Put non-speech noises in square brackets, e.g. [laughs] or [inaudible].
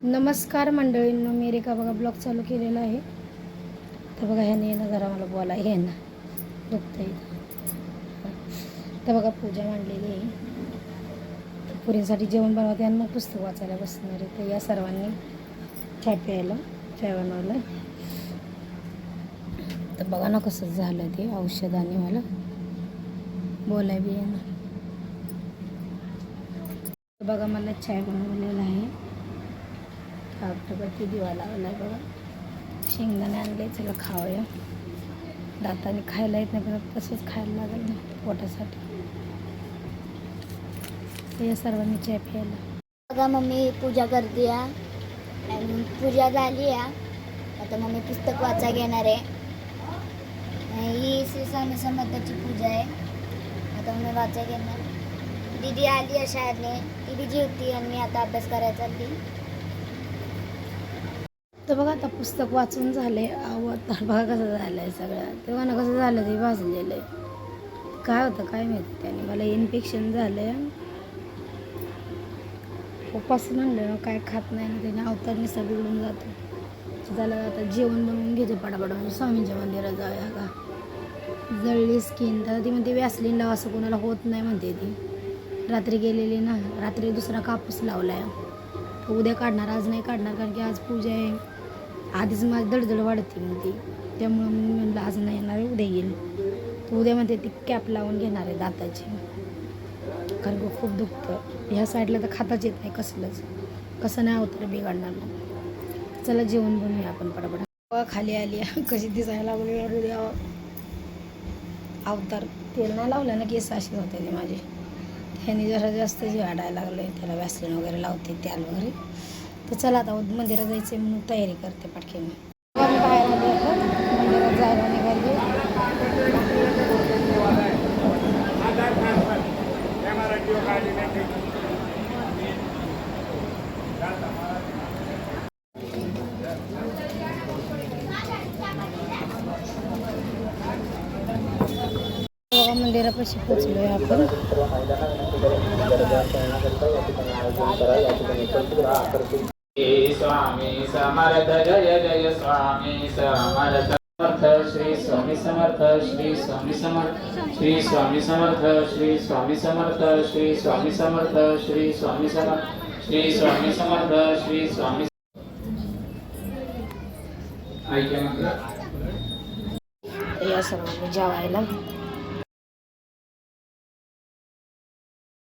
नमस्कार मंडळींनो मी रेखा बघा ब्लॉग चालू केलेला आहे. तर बघा ह्याने येणं जरा मला बोला हे ना. दुखतं आहे तर बघा पूजा मांडलेली आहे. पुरींसाठी जेवण बनवते आणि मग पुस्तक वाचायला बसणार आहे. तर या सर्वांनी चहा प्यायला चहा बनवलं तर बघा ना कसं झालं ते औषधाने मला बोलाय बी येणार बघा मला चहा बनवलेला आहे. किती दिवा लावला आहे बघा. शेंगदाणे आणले चला खाऊया दाताने खायला येत नाही पण तसंच खायला लागेल ना पोटासाठी. तर या सर्वांनी चाय प्यायला. बघा मम्मी पूजा करते आणि पूजा झाली आहे आता मम्मी पुस्तक वाचा घेणार आहे. आणि ही श्री स्वामी समर्थाची पूजा आहे. आता मम्मी वाचा घेणार. दीदी आली आहे शाळेने ती बिजी होती आणि मी आता अभ्यास करायचा चालली. तर बघा आता पुस्तक वाचून झालं. आहे आवडतं बघा कसं झालं आहे सगळं. तेव्हा ना कसं झालं ते भाजलेलं आहे काय होतं काय माहिती त्याने? मला इन्फेक्शन झालं आहे उपास म्हणलं ना काय खात नाही ना त्याने. अवतार सगळं बिघडून जातो. झालं आता जेवण बनवून घेते पटापट. म्हणजे स्वामींच्या मंदिरात जाऊया का जळली स्किन तर ती म्हणते व्यासलीन लावा असं कोणाला होत नाही म्हणते ती. रात्री गेलेली ना रात्री दुसरा कापूस लावला आहे उद्या काढणार आज नाही काढणार कारण की आज पूजा आहे. आधीच माझी दडदड वाढते मग ती त्यामुळं मी म्हणलं आज नाही येणार आहे, उद्या येईल. तर उद्या म्हणते ती कॅप लावून घेणार आहे दाताची. कारण की खूप दुखतं ह्या साईडला तर खाताच येत नाही कसलंच. कसं नाही होतं बिघडणार मग. चला जेवण बनवूया आपण पटापट. खाली आली [laughs] कशी दिसायला लागली अरे अवतार तेल नाही लावलं ना केस असे होते ते माझे. ह्याने जरा जास्त जे वाढायला लागलं त्याला वॅसलिन वगैरे लावते त्याल वगैरे. तर चला आता मंदिरात जायचं म्हणून तयारी करते पटके मी. बाहेर आले आता मंदिरात जायला निघाली. बघा मंदिरापाशी पोचलोय आपण. स्वामी समर्थ जय जय स्वामी समर्थ। समर्थ श्री स्वामी समर्थ श्री स्वामी समर्थ श्री स्वामी समर्थ श्री स्वामी समर्थ श्री स्वामी समर्थ श्री स्वामी समर्थ श्री स्वामी समर्थ श्री स्वामी ऐका या सर्वांनी जेवायला.